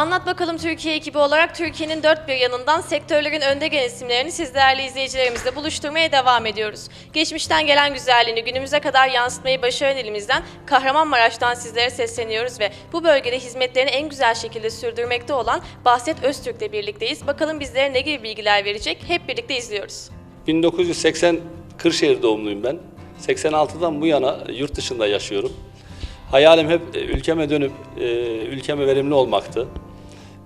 Anlat Bakalım Türkiye ekibi olarak Türkiye'nin dört bir yanından sektörlerin önde gelen isimlerini siz izleyicilerimizle buluşturmaya devam ediyoruz. Geçmişten gelen güzelliğini günümüze kadar yansıtmayı başaran elimizden Kahramanmaraş'tan sizlere sesleniyoruz ve bu bölgede hizmetlerini en güzel şekilde sürdürmekte olan Bahset Öztürk'le birlikteyiz. Bakalım bizlere ne gibi bilgiler verecek hep birlikte izliyoruz. 1980 Kırşehir doğumluyum ben. 86'dan bu yana yurt dışında yaşıyorum. Hayalim hep e, ülkeme dönüp e, ülkeme verimli olmaktı.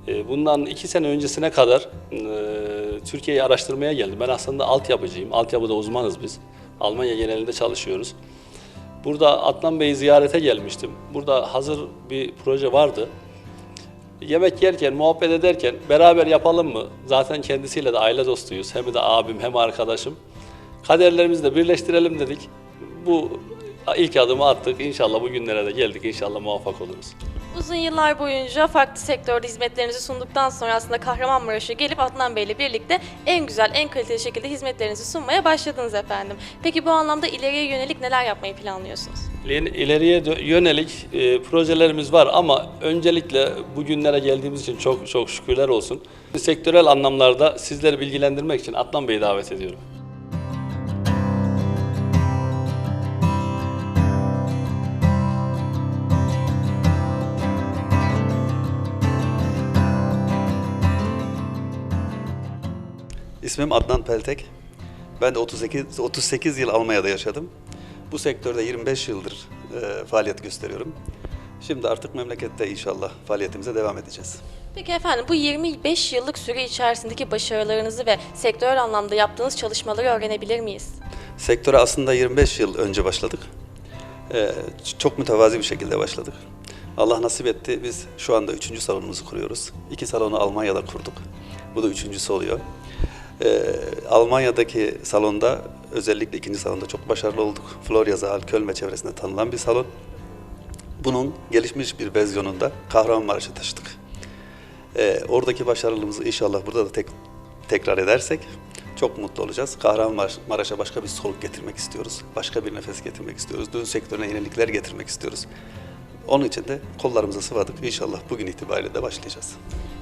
E, Bundan iki sene öncesine kadar e, Türkiye'yi araştırmaya geldim. Ben aslında altyapıcıyım. Altyapıda uzmanız biz. Almanya genelinde çalışıyoruz. Burada Adnan Bey'i ziyarete gelmiştim. Burada hazır bir proje vardı. Yemek yerken, muhabbet ederken beraber yapalım mı? Zaten kendisiyle de aile dostuyuz. Hem de abim hem arkadaşım. Kaderlerimizi de birleştirelim dedik. Bu ilk adımı attık. İnşallah bu günlere de geldik. İnşallah muvaffak oluruz. Uzun yıllar boyunca farklı sektörde hizmetlerinizi sunduktan sonra aslında Kahramanmaraş'a gelip Adnan Bey ile birlikte en güzel, en kaliteli şekilde hizmetlerinizi sunmaya başladınız efendim. Peki bu anlamda ileriye yönelik neler yapmayı planlıyorsunuz? İleri- İleriye yönelik e, projelerimiz var ama öncelikle bugünlere geldiğimiz için çok çok şükürler olsun. Sektörel anlamlarda sizleri bilgilendirmek için Adnan Bey'i davet ediyorum. İsmim Adnan Peltek. Ben de 38, 38 yıl Almanya'da yaşadım. Bu sektörde 25 yıldır e, faaliyet gösteriyorum. Şimdi artık memlekette inşallah faaliyetimize devam edeceğiz. Peki efendim bu 25 yıllık süre içerisindeki başarılarınızı ve sektörel anlamda yaptığınız çalışmaları öğrenebilir miyiz? Sektöre aslında 25 yıl önce başladık. E, çok mütevazi bir şekilde başladık. Allah nasip etti. Biz şu anda üçüncü salonumuzu kuruyoruz. İki salonu Almanya'da kurduk. Bu da üçüncüsü oluyor. E, Almanya'daki salonda özellikle ikinci salonda çok başarılı olduk. Florya Zaal, Köln ve çevresinde tanınan bir salon. Bunun gelişmiş bir versiyonunda Kahramanmaraş'a taşıdık. Ee, oradaki başarılığımızı inşallah burada da tek, tekrar edersek çok mutlu olacağız. Kahramanmaraş'a başka bir soluk getirmek istiyoruz. Başka bir nefes getirmek istiyoruz. Düğün sektörüne yenilikler getirmek istiyoruz. Onun için de kollarımızı sıvadık. İnşallah bugün itibariyle de başlayacağız.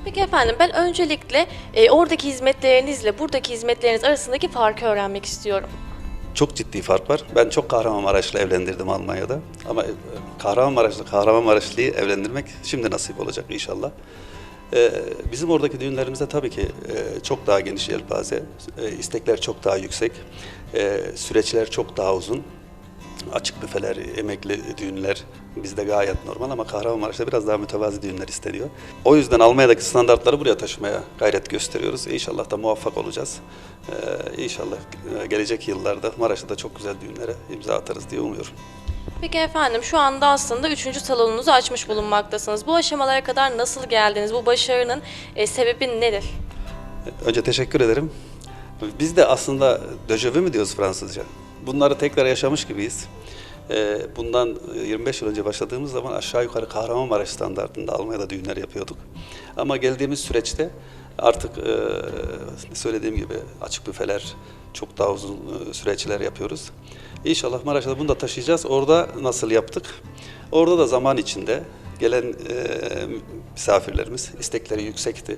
Peki efendim ben öncelikle e, oradaki hizmetlerinizle buradaki hizmetleriniz arasındaki farkı öğrenmek istiyorum. Çok ciddi fark var. Ben çok Kahramanmaraşlı evlendirdim Almanya'da. Ama e, Kahramanmaraşlı Kahramanmaraşlı'yı evlendirmek şimdi nasip olacak inşallah. Ee, Bizim oradaki düğünlerimizde tabii ki e, çok daha geniş yelpaze, e, istekler çok daha yüksek, e, süreçler çok daha uzun. Açık büfeler, emekli düğünler bizde gayet normal ama Kahramanmaraş'ta biraz daha mütevazi düğünler isteniyor. O yüzden Almanya'daki standartları buraya taşımaya gayret gösteriyoruz. İnşallah da muvaffak olacağız. Ee, İnşallah e, gelecek yıllarda Maraş'ta da çok güzel düğünlere imza atarız diye umuyorum. Peki efendim şu anda aslında 3. salonunuzu açmış bulunmaktasınız. Bu aşamalara kadar nasıl geldiniz? Bu başarının e, sebebi nedir? Önce teşekkür ederim. Biz de aslında döjevü mü diyoruz Fransızca? Bunları tekrar yaşamış gibiyiz. Ee, Bundan 25 yıl önce başladığımız zaman aşağı yukarı Kahramanmaraş standartında Almanya'da düğünler yapıyorduk. Ama geldiğimiz süreçte artık e, söylediğim gibi açık büfeler, çok daha uzun e, süreçler yapıyoruz. İnşallah Maraş'ta bunu da taşıyacağız. Orada nasıl yaptık? Orada da zaman içinde gelen e, misafirlerimiz istekleri yüksekti.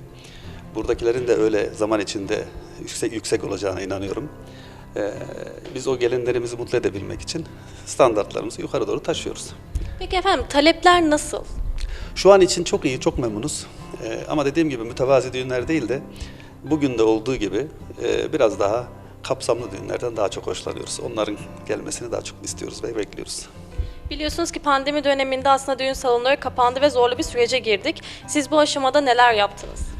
Buradakilerin de öyle zaman içinde yüksek yüksek olacağına inanıyorum. Ee, biz o gelinlerimizi mutlu edebilmek için standartlarımızı yukarı doğru taşıyoruz. Peki efendim talepler nasıl? Şu an için çok iyi, çok memnunuz. Ee, ama dediğim gibi mütevazi düğünler değil de bugün de olduğu gibi e, biraz daha kapsamlı düğünlerden daha çok hoşlanıyoruz. Onların gelmesini daha çok istiyoruz ve bekliyoruz. Biliyorsunuz ki pandemi döneminde aslında düğün salonları kapandı ve zorlu bir sürece girdik. Siz bu aşamada neler yaptınız?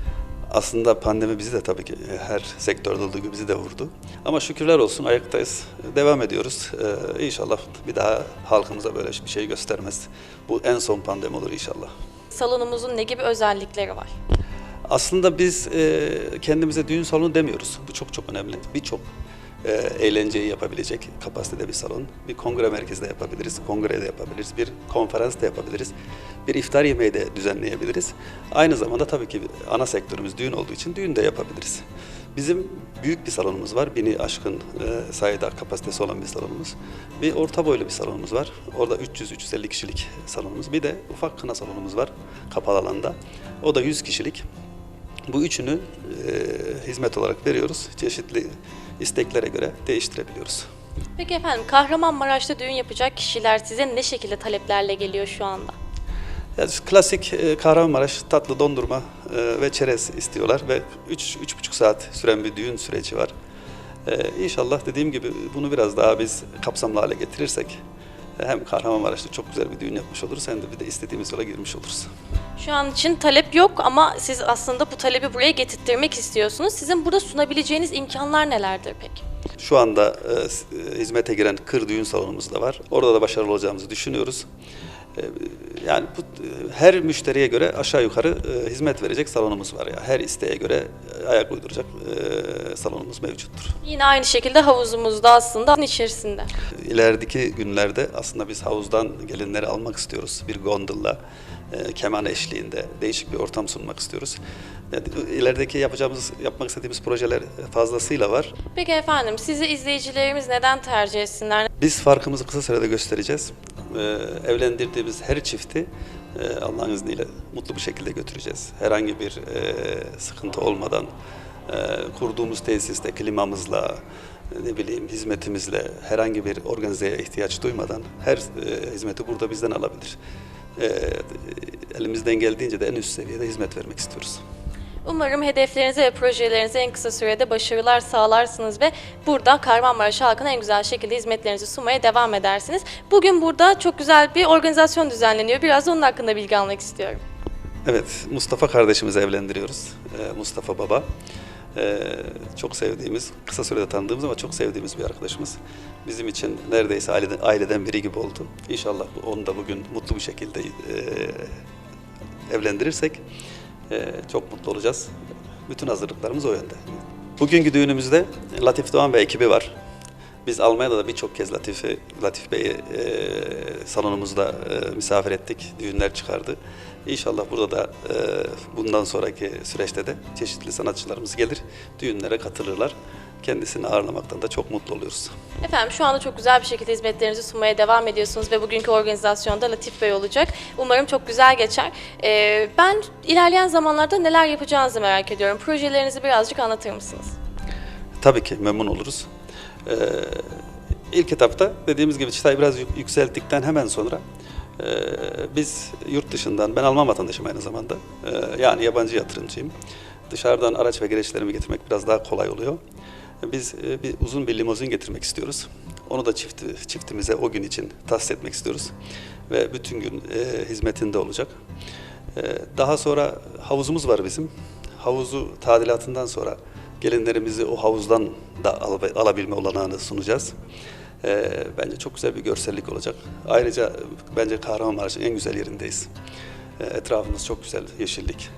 Aslında pandemi bizi de tabii ki e, her sektörde olduğu gibi bizi de vurdu. Ama şükürler olsun ayaktayız. Devam ediyoruz. Ee, inşallah bir daha halkımıza böyle bir şey göstermez. Bu en son pandemi olur inşallah. Salonumuzun ne gibi özellikleri var? Aslında biz e, kendimize düğün salonu demiyoruz. Bu çok çok önemli. Birçok e, eğlenceyi yapabilecek kapasitede bir salon. Bir kongre merkezi de yapabiliriz, kongre de yapabiliriz, bir konferans da yapabiliriz. Bir iftar yemeği de düzenleyebiliriz. Aynı zamanda tabii ki ana sektörümüz düğün olduğu için düğün de yapabiliriz. Bizim büyük bir salonumuz var. Bini aşkın e, sayıda kapasitesi olan bir salonumuz. Bir orta boylu bir salonumuz var. Orada 300-350 kişilik salonumuz. Bir de ufak kına salonumuz var kapalı alanda. O da 100 kişilik. Bu üçünü e, hizmet olarak veriyoruz. Çeşitli isteklere göre değiştirebiliyoruz. Peki efendim Kahramanmaraş'ta düğün yapacak kişiler size ne şekilde taleplerle geliyor şu anda? Yani klasik e, Kahramanmaraş tatlı dondurma e, ve çerez istiyorlar ve 3-3,5 saat süren bir düğün süreci var. E, inşallah dediğim gibi bunu biraz daha biz kapsamlı hale getirirsek hem Kahramanmaraş'ta çok güzel bir düğün yapmış oluruz hem de bir de istediğimiz yola girmiş oluruz. Şu an için talep yok ama siz aslında bu talebi buraya getirttirmek istiyorsunuz. Sizin burada sunabileceğiniz imkanlar nelerdir peki? Şu anda e, e, hizmete giren kır düğün salonumuz da var. Orada da başarılı olacağımızı düşünüyoruz. E, yani bu e, her müşteriye göre aşağı yukarı e, hizmet verecek salonumuz var ya. Her isteğe göre e, ayak uyduracak e, salonumuz mevcuttur. Yine aynı şekilde havuzumuzda aslında içerisinde. İlerideki günlerde aslında biz havuzdan gelinleri almak istiyoruz. Bir gondolla, e, keman eşliğinde değişik bir ortam sunmak istiyoruz. Yani ilerideki yapacağımız, yapmak istediğimiz projeler fazlasıyla var. Peki efendim sizi izleyicilerimiz neden tercih etsinler? Biz farkımızı kısa sürede göstereceğiz. Ee, evlendirdiğimiz her çifti e, Allah'ın izniyle mutlu bir şekilde götüreceğiz. Herhangi bir e, sıkıntı olmadan e, kurduğumuz tesiste klimamızla, ne bileyim hizmetimizle herhangi bir organizeye ihtiyaç duymadan her hizmeti burada bizden alabilir. Elimizden geldiğince de en üst seviyede hizmet vermek istiyoruz. Umarım hedeflerinize ve projelerinize en kısa sürede başarılar sağlarsınız ve burada Kahramanmaraş halkına en güzel şekilde hizmetlerinizi sunmaya devam edersiniz. Bugün burada çok güzel bir organizasyon düzenleniyor. Biraz da onun hakkında bilgi almak istiyorum. Evet, Mustafa kardeşimizi evlendiriyoruz. Ee, Mustafa Baba. Ee, çok sevdiğimiz, kısa sürede tanıdığımız ama çok sevdiğimiz bir arkadaşımız. Bizim için neredeyse aileden, aileden biri gibi oldu. İnşallah onu da bugün mutlu bir şekilde e, evlendirirsek çok mutlu olacağız. Bütün hazırlıklarımız o yönde. Bugünkü düğünümüzde Latif Doğan ve ekibi var. Biz Almanya'da da birçok kez Latif'i, Latif Bey'i e, salonumuzda e, misafir ettik, düğünler çıkardı. İnşallah burada da e, bundan sonraki süreçte de çeşitli sanatçılarımız gelir, düğünlere katılırlar. Kendisini ağırlamaktan da çok mutlu oluyoruz. Efendim şu anda çok güzel bir şekilde hizmetlerinizi sunmaya devam ediyorsunuz ve bugünkü organizasyonda Latif Bey olacak. Umarım çok güzel geçer. Ee, ben ilerleyen zamanlarda neler yapacağınızı merak ediyorum. Projelerinizi birazcık anlatır mısınız? Tabii ki memnun oluruz. Ee, ilk etapta dediğimiz gibi çıtayı biraz yük- yükselttikten hemen sonra e, biz yurt dışından, ben Alman vatandaşıyım aynı zamanda, e, yani yabancı yatırımcıyım. Dışarıdan araç ve gereçlerimi getirmek biraz daha kolay oluyor. Biz e, bir uzun bir limuzin getirmek istiyoruz. Onu da çift, çiftimize o gün için tahsis etmek istiyoruz. Ve bütün gün e, hizmetinde olacak. Ee, Daha sonra havuzumuz var bizim. Havuzu tadilatından sonra gelinlerimizi o havuzdan da al- alabilme olanağını sunacağız. Ee, Bence çok güzel bir görsellik olacak. Ayrıca bence Kahramanmaraş'ın en güzel yerindeyiz. Ee, Etrafımız çok güzel, yeşillik.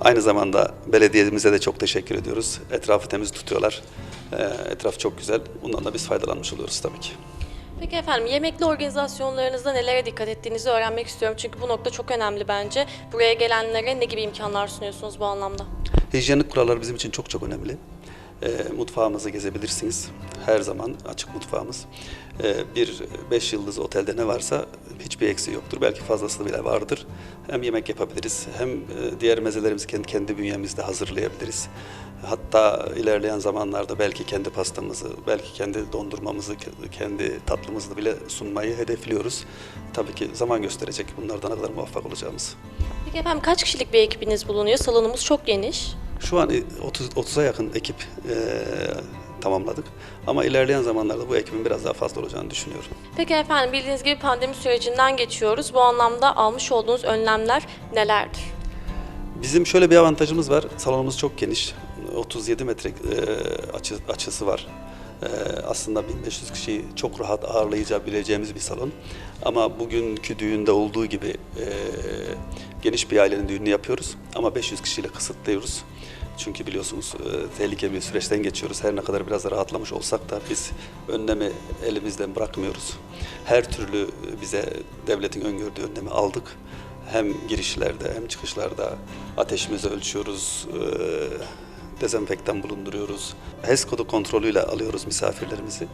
Aynı zamanda belediyemize de çok teşekkür ediyoruz. Etrafı temiz tutuyorlar. Ee, Etraf çok güzel. Bundan da biz faydalanmış oluyoruz tabii ki. Peki efendim yemekli organizasyonlarınızda nelere dikkat ettiğinizi öğrenmek istiyorum. Çünkü bu nokta çok önemli bence. Buraya gelenlere ne gibi imkanlar sunuyorsunuz bu anlamda? Hijyenik kurallar bizim için çok çok önemli. E, mutfağımızı gezebilirsiniz. Her zaman açık mutfağımız. E, bir beş yıldız otelde ne varsa hiçbir eksiği yoktur. Belki fazlası bile vardır. Hem yemek yapabiliriz hem e, diğer mezelerimizi kendi, kendi bünyemizde hazırlayabiliriz. Hatta ilerleyen zamanlarda belki kendi pastamızı, belki kendi dondurmamızı, ke- kendi tatlımızı bile sunmayı hedefliyoruz. Tabii ki zaman gösterecek bunlardan ne kadar muvaffak olacağımız. Peki efendim kaç kişilik bir ekibiniz bulunuyor? Salonumuz çok geniş. Şu an 30 30'a yakın ekip eee, tamamladık. Ama ilerleyen zamanlarda bu ekibin biraz daha fazla olacağını düşünüyorum. Peki efendim bildiğiniz gibi pandemi sürecinden geçiyoruz. Bu anlamda almış olduğunuz önlemler nelerdir? Bizim şöyle bir avantajımız var. Salonumuz çok geniş. 37 metre eee, açı, açısı var. Eee, aslında 1500 kişiyi çok rahat ağırlayabileceğimiz bir salon. Ama bugünkü düğünde olduğu gibi eee, geniş bir ailenin düğününü yapıyoruz. Ama 500 kişiyle kısıtlıyoruz. Çünkü biliyorsunuz eee, tehlikeli bir süreçten geçiyoruz. Her ne kadar biraz da rahatlamış olsak da biz önlemi elimizden bırakmıyoruz. Her türlü bize devletin öngördüğü önlemi aldık. Hem girişlerde hem çıkışlarda ateşimizi ölçüyoruz. Dezenfektan bulunduruyoruz. HES kodu kontrolüyle alıyoruz misafirlerimizi.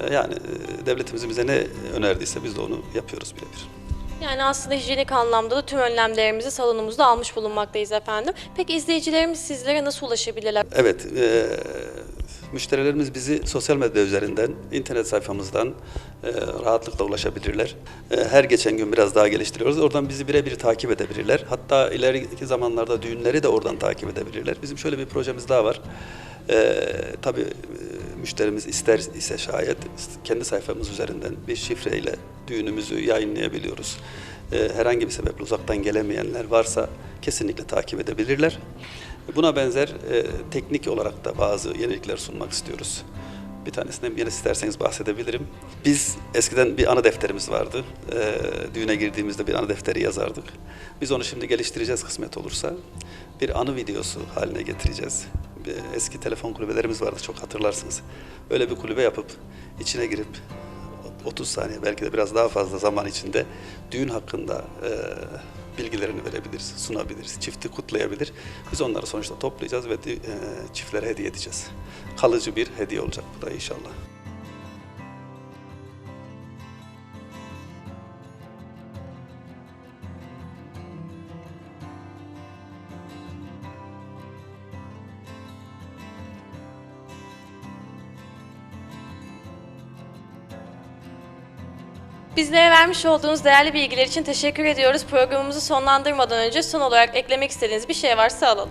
E, Yani e, devletimizin bize ne önerdiyse biz de onu yapıyoruz birebir. Yani aslında hijyenik anlamda da tüm önlemlerimizi salonumuzda almış bulunmaktayız efendim. Peki izleyicilerimiz sizlere nasıl ulaşabilirler? Evet, e, müşterilerimiz bizi sosyal medya üzerinden, internet sayfamızdan e, rahatlıkla ulaşabilirler. E, her geçen gün biraz daha geliştiriyoruz. Oradan bizi birebir takip edebilirler. Hatta ileriki zamanlarda düğünleri de oradan takip edebilirler. Bizim şöyle bir projemiz daha var. E, tabii e, müşterimiz ister ise şayet kendi sayfamız üzerinden bir şifreyle düğünümüzü yayınlayabiliyoruz. E, herhangi bir sebeple uzaktan gelemeyenler varsa kesinlikle takip edebilirler. Buna benzer e, teknik olarak da bazı yenilikler sunmak istiyoruz. Bir tanesinden yine isterseniz bahsedebilirim. Biz eskiden bir ana defterimiz vardı. E, düğüne girdiğimizde bir ana defteri yazardık. Biz onu şimdi geliştireceğiz kısmet olursa. Bir anı videosu haline getireceğiz. Bir Eski telefon kulübelerimiz vardı çok hatırlarsınız. Öyle bir kulübe yapıp içine girip 30 saniye belki de biraz daha fazla zaman içinde düğün hakkında e, bilgilerini verebiliriz, sunabiliriz, çifti kutlayabilir. Biz onları sonuçta toplayacağız ve e, çiftlere hediye edeceğiz. Kalıcı bir hediye olacak bu da inşallah. Bizlere vermiş olduğunuz değerli bilgiler için teşekkür ediyoruz. Programımızı sonlandırmadan önce son olarak eklemek istediğiniz bir şey varsa alalım.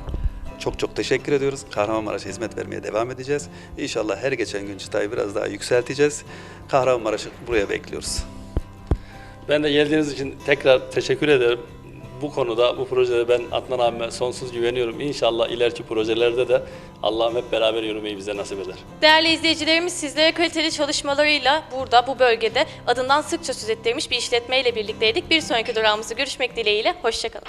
Çok çok teşekkür ediyoruz. Kahramanmaraş'a hizmet vermeye devam edeceğiz. İnşallah her geçen gün çıtayı biraz daha yükselteceğiz. Kahramanmaraş'ı buraya bekliyoruz. Ben de geldiğiniz için tekrar teşekkür ederim. Bu konuda, bu projede ben Adnan abime sonsuz güveniyorum. İnşallah ileriki projelerde de Allah'ım hep beraber yürümeyi bize nasip eder. Değerli izleyicilerimiz sizlere kaliteli çalışmalarıyla burada bu bölgede adından sıkça söz ettirmiş bir işletmeyle birlikteydik. Bir sonraki durağımızda görüşmek dileğiyle. Hoşçakalın.